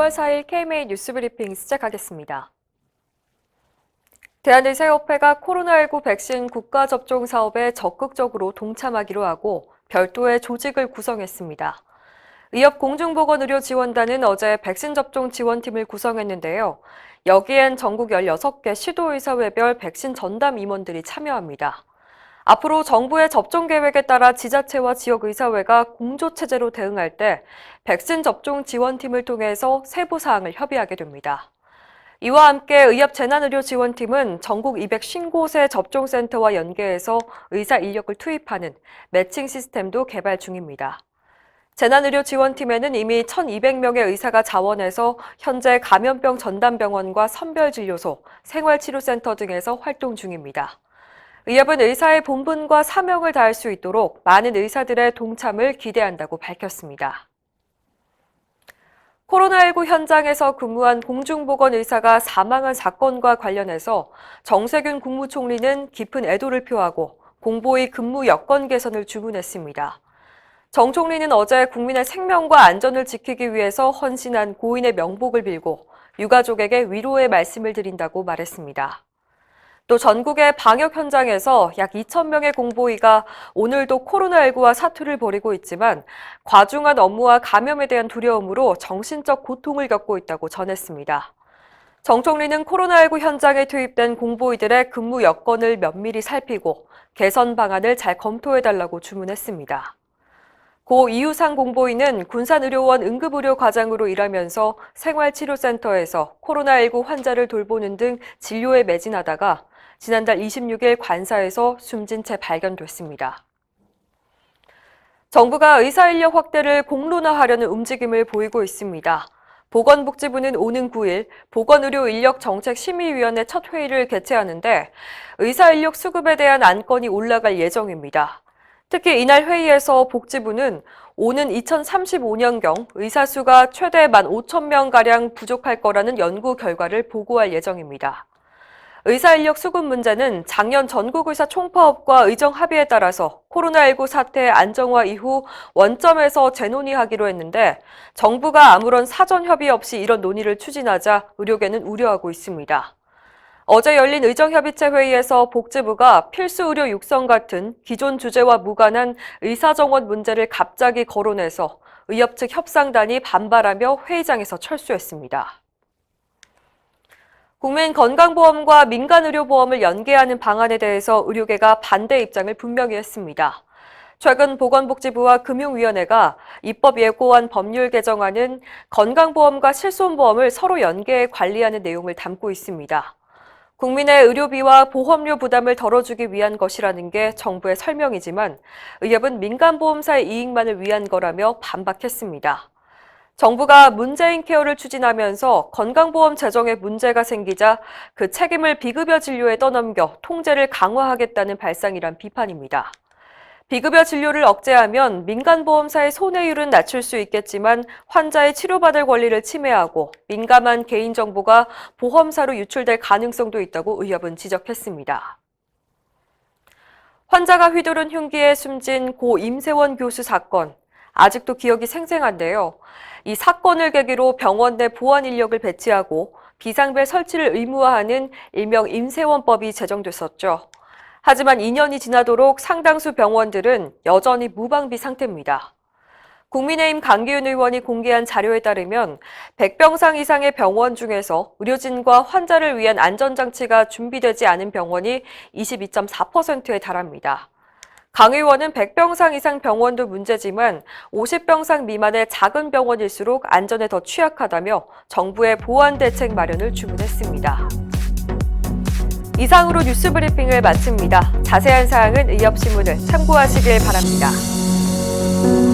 2월 4일 KMA 뉴스 브리핑 시작하겠습니다. 대한의사협회가 코로나19 백신 국가 접종 사업에 적극적으로 동참하기로 하고 별도의 조직을 구성했습니다. 의협 공중보건의료 지원단은 어제 백신 접종 지원팀을 구성했는데요. 여기엔 전국 16개 시도의사회별 백신 전담 임원들이 참여합니다. 앞으로 정부의 접종 계획에 따라 지자체와 지역 의사회가 공조 체제로 대응할 때 백신 접종 지원팀을 통해서 세부 사항을 협의하게 됩니다. 이와 함께 의협 재난의료 지원팀은 전국 250곳의 접종센터와 연계해서 의사 인력을 투입하는 매칭 시스템도 개발 중입니다. 재난의료 지원팀에는 이미 1,200명의 의사가 자원해서 현재 감염병 전담병원과 선별진료소, 생활치료센터 등에서 활동 중입니다. 의협은 의사의 본분과 사명을 다할 수 있도록 많은 의사들의 동참을 기대한다고 밝혔습니다. 코로나19 현장에서 근무한 공중보건 의사가 사망한 사건과 관련해서 정세균 국무총리는 깊은 애도를 표하고 공보의 근무 여건 개선을 주문했습니다. 정 총리는 어제 국민의 생명과 안전을 지키기 위해서 헌신한 고인의 명복을 빌고 유가족에게 위로의 말씀을 드린다고 말했습니다. 또 전국의 방역 현장에서 약 2,000명의 공보위가 오늘도 코로나19와 사투를 벌이고 있지만 과중한 업무와 감염에 대한 두려움으로 정신적 고통을 겪고 있다고 전했습니다. 정 총리는 코로나19 현장에 투입된 공보위들의 근무 여건을 면밀히 살피고 개선 방안을 잘 검토해달라고 주문했습니다. 고 이유상 공보위는 군산의료원 응급의료 과장으로 일하면서 생활치료센터에서 코로나19 환자를 돌보는 등 진료에 매진하다가 지난달 26일 관사에서 숨진 채 발견됐습니다. 정부가 의사 인력 확대를 공론화하려는 움직임을 보이고 있습니다. 보건복지부는 오는 9일 보건의료 인력 정책 심의위원회 첫 회의를 개최하는데 의사 인력 수급에 대한 안건이 올라갈 예정입니다. 특히 이날 회의에서 복지부는 오는 2035년경 의사 수가 최대 15,000명가량 부족할 거라는 연구 결과를 보고할 예정입니다. 의사 인력 수급 문제는 작년 전국의사 총파업과 의정 합의에 따라서 코로나19 사태 안정화 이후 원점에서 재논의하기로 했는데 정부가 아무런 사전 협의 없이 이런 논의를 추진하자 의료계는 우려하고 있습니다. 어제 열린 의정협의체 회의에서 복지부가 필수 의료 육성 같은 기존 주제와 무관한 의사정원 문제를 갑자기 거론해서 의협 측 협상단이 반발하며 회의장에서 철수했습니다. 국민건강보험과 민간의료보험을 연계하는 방안에 대해서 의료계가 반대 입장을 분명히 했습니다. 최근 보건복지부와 금융위원회가 입법 예고한 법률 개정안은 건강보험과 실손보험을 서로 연계해 관리하는 내용을 담고 있습니다. 국민의 의료비와 보험료 부담을 덜어주기 위한 것이라는 게 정부의 설명이지만 의협은 민간보험사의 이익만을 위한 거라며 반박했습니다. 정부가 문재인 케어를 추진하면서 건강보험 재정에 문제가 생기자 그 책임을 비급여 진료에 떠넘겨 통제를 강화하겠다는 발상이란 비판입니다. 비급여 진료를 억제하면 민간보험사의 손해율은 낮출 수 있겠지만 환자의 치료받을 권리를 침해하고 민감한 개인정보가 보험사로 유출될 가능성도 있다고 의협은 지적했습니다. 환자가 휘두른 흉기에 숨진 고 임세원 교수 사건. 아직도 기억이 생생한데요. 이 사건을 계기로 병원 내 보안 인력을 배치하고 비상벨 설치를 의무화하는 일명 임세원법이 제정됐었죠. 하지만 2년이 지나도록 상당수 병원들은 여전히 무방비 상태입니다. 국민의힘 강기훈 의원이 공개한 자료에 따르면 100병상 이상의 병원 중에서 의료진과 환자를 위한 안전장치가 준비되지 않은 병원이 22.4%에 달합니다. 강 의원은 100병상 이상 병원도 문제지만 50병상 미만의 작은 병원일수록 안전에 더 취약하다며 정부의 보완 대책 마련을 주문했습니다. 이상으로 뉴스 브리핑을 마칩니다. 자세한 사항은 의협신문을 참고하시길 바랍니다.